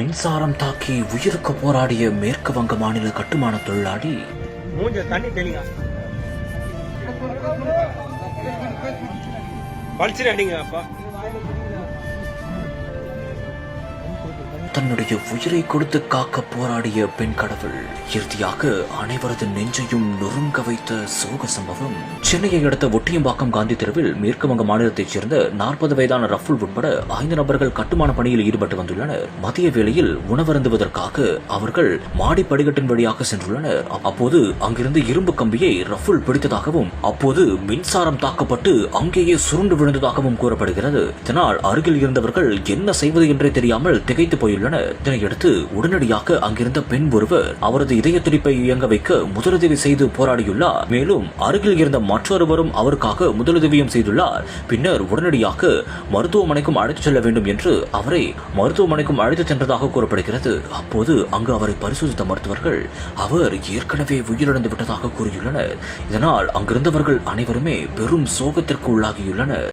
மின்சாரம் தாக்கி உயிருக்கு போராடிய மேற்கு வங்க மாநில கட்டுமான தொழிலாளி. அடிங்க அப்பா. தன்னுடைய உயிரை கொடுத்து காக்க போராடிய பெண் கடவுள். இறுதியாக அனைவரது நெஞ்சையும் நொறுங்க வைத்த சோக சம்பவம். சென்னையை அடுத்த ஒட்டியம்பாக்கம் காந்தி தெருவில் மேற்கு வங்க மாநிலத்தைச் சேர்ந்த நாற்பது வயதான ரஃபுல் உட்பட ஐந்து நபர்கள் கட்டுமான பணியில் ஈடுபட்டு வந்துள்ளனர். மதிய வேளையில் உணவருந்துவதற்காக அவர்கள் மாடி படிக்கட்டின் வழியாக சென்றுள்ளனர். அப்போது அங்கிருந்து இரும்பு கம்பியை ரஃபுல் பிடித்ததாகவும் அப்போது மின்சாரம் தாக்கப்பட்டு அங்கேயே சுருண்டு விழுந்ததாகவும் கூறப்படுகிறது. இதனால் அருகில் இருந்தவர்கள் என்ன செய்வது என்றே தெரியாமல் திகைத்து போயுள்ளனர். இதனையடுத்து உடனடியாக அங்கிருந்த பெண் ஒருவர் அவரது இதய துடிப்பை இயங்க வைக்க முதலுதவி செய்து போராடியுள்ளார். மேலும் அருகில் இருந்த மற்றொருவரும் அவருக்காக முதலுதவியும் செய்துள்ளார். பின்னர் உடனடியாக மருத்துவமனைக்கும் அழைத்துச் செல்ல வேண்டும் என்று அவரை மருத்துவமனைக்கும் அழைத்துச் சென்றதாக கூறப்படுகிறது. அப்போது அங்கு அவரை பரிசோதித்த மருத்துவர்கள் அவர் ஏற்கனவே உயிரிழந்து விட்டதாக கூறியுள்ளனர். இதனால் அங்கிருந்தவர்கள் அனைவருமே பெரும் சோகத்திற்கு உள்ளாகியுள்ளனர்